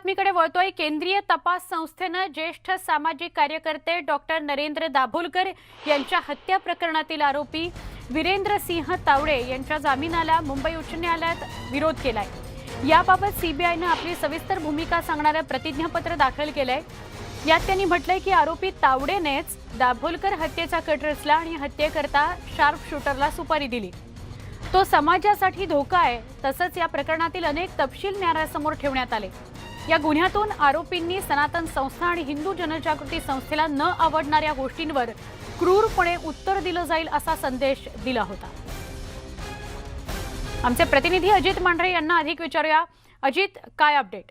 बातमीकडे वळतोय केंद्रीय तपास संस्थेनं ज्येष्ठ सामाजिक कार्यकर्ते डॉक्टर नरेंद्र दाभोलकर यांच्या हत्या प्रकरणातील आरोपी वीरेंद्र सिंह तावडे यांच्या जामिनाला मुंबई उच्च न्यायालयात विरोध केलाय. याबाबत सीबीआयनं आपली सविस्तर भूमिका सांगणारं प्रतिज्ञापत्र दाखल केलंय. यात त्यांनी म्हटलंय की आरोपी तावडेनेच दाभोलकर हत्येचा कट रचला आणि हत्येकरता शार्प शूटरला सुपारी दिली. तो समाजासाठी धोका आहे तसंच या प्रकरणातील अनेक तपशील न्यायालयासमोर ठेवण्यात आले. या गुन्ह्यातून आरोपींनी सनातन संस्था आणि हिंदू जनजागृती संस्थेला न आवडणाऱ्या गोष्टींवर क्रूरपणे उत्तर दिलं जाईल असा संदेश दिला होता. आमचे प्रतिनिधी अजित मांढरे यांना अधिक विचारूया. अजित काय अपडेट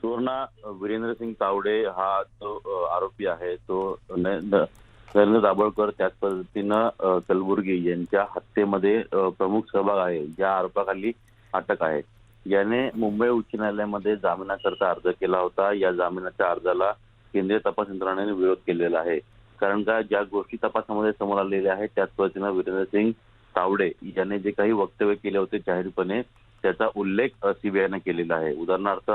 सुवर्णा वीरेंद्र सिंग तावडे हा जो आरोपी आहे तो नरेंद्र दाभोळकर त्याच पद्धतीनं कलबुर्गी यांच्या हत्येमध्ये प्रमुख सहभाग आहे ज्या आरोपाखाली अटक आहे. याने मुंबई उच्च न्यायालयामध्ये जामिनाकरता अर्ज केला होता. या जामिनाच्या अर्जाला केंद्रीय तपास यंत्रणेने विरोध केलेला आहे. कारण का ज्या गोष्टी तपासामध्ये समोर आलेल्या आहेत त्याच पद्धतीनं वीरेंद्र सिंग तावडे याने जे काही वक्तव्य केले होते जाहीरपणे त्याचा उल्लेख सीबीआयने केलेला आहे. उदाहरणार्थ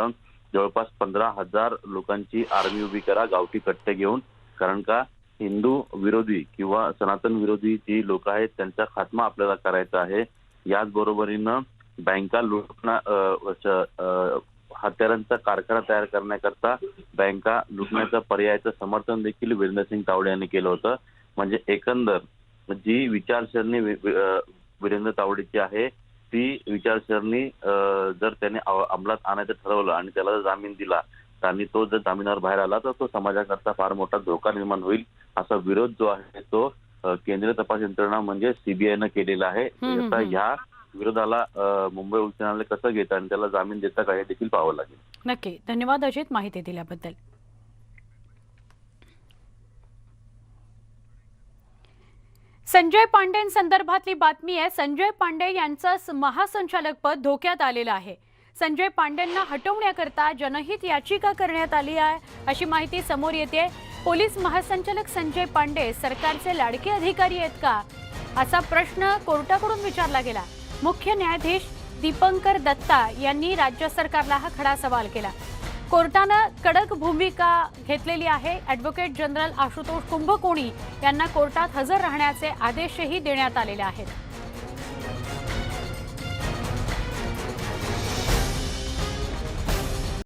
जवळपास पंधरा हजार लोकांची आर्मी उभी करा गावठी कट्टे घेऊन. कारण का हिंदू विरोधी किंवा सनातन विरोधी जी लोक आहेत त्यांचा खात्मा आपल्याला करायचा आहे. याच बरोबरीनं बँका लुटणं हत्यारांचा कारखाना तयार करण्याकरता बँका लुटण्याच्या पर्यायाचं समर्थन देखील वीरेंद्र सिंग तावडे यांनी केलं होतं म्हणजे एकंदर जी विचारसरणी वीरेंद्र तावडेची आहे ती विचारसरणी जर त्याने अंमलात आणायचं ठरवलं आणि त्याला जर जामीन दिला आणि तो जर जामिनावर बाहेर आला तर तो समाजाकरता फार मोठा धोका निर्माण होईल असा विरोध जो आहे तो केंद्रीय तपास यंत्रणा म्हणजे सीबीआयनं केलेला आहे हम्म. ह्या विरोधाला मुंबई उच्च न्यायालय कसं घेतं आणि त्याला जामीन देतं काय देखील पाहावं लागेल. नक्की. धन्यवाद अजित माहिती दिल्याबद्दल. संजय पांडेंसंदर्भातली बातमी आहे. संजय पांडे यांचं महासंचालक पद धोक्यात आलेलं आहे. संजय पांडेंना हटवण्याकरता जनहित याचिका करण्यात आली आहे. अशी माहिती समोर येते. पोलीस महासंचालक संजय पांडे सरकारचे लाडके अधिकारी आहेत का? असा प्रश्न कोर्टाकडून विचारला गेला. मुख्य न्यायाधीश दीपंकर दत्ता यांनी राज्य सरकारला हा खडा सवाल केला. कोर्टानं कडक भूमिका घेतलेली आहे. ॲडव्होकेट जनरल आशुतोष कुंभकोणी यांना कोर्टात हजर राहण्याचे आदेशही देण्यात आलेले आहेत.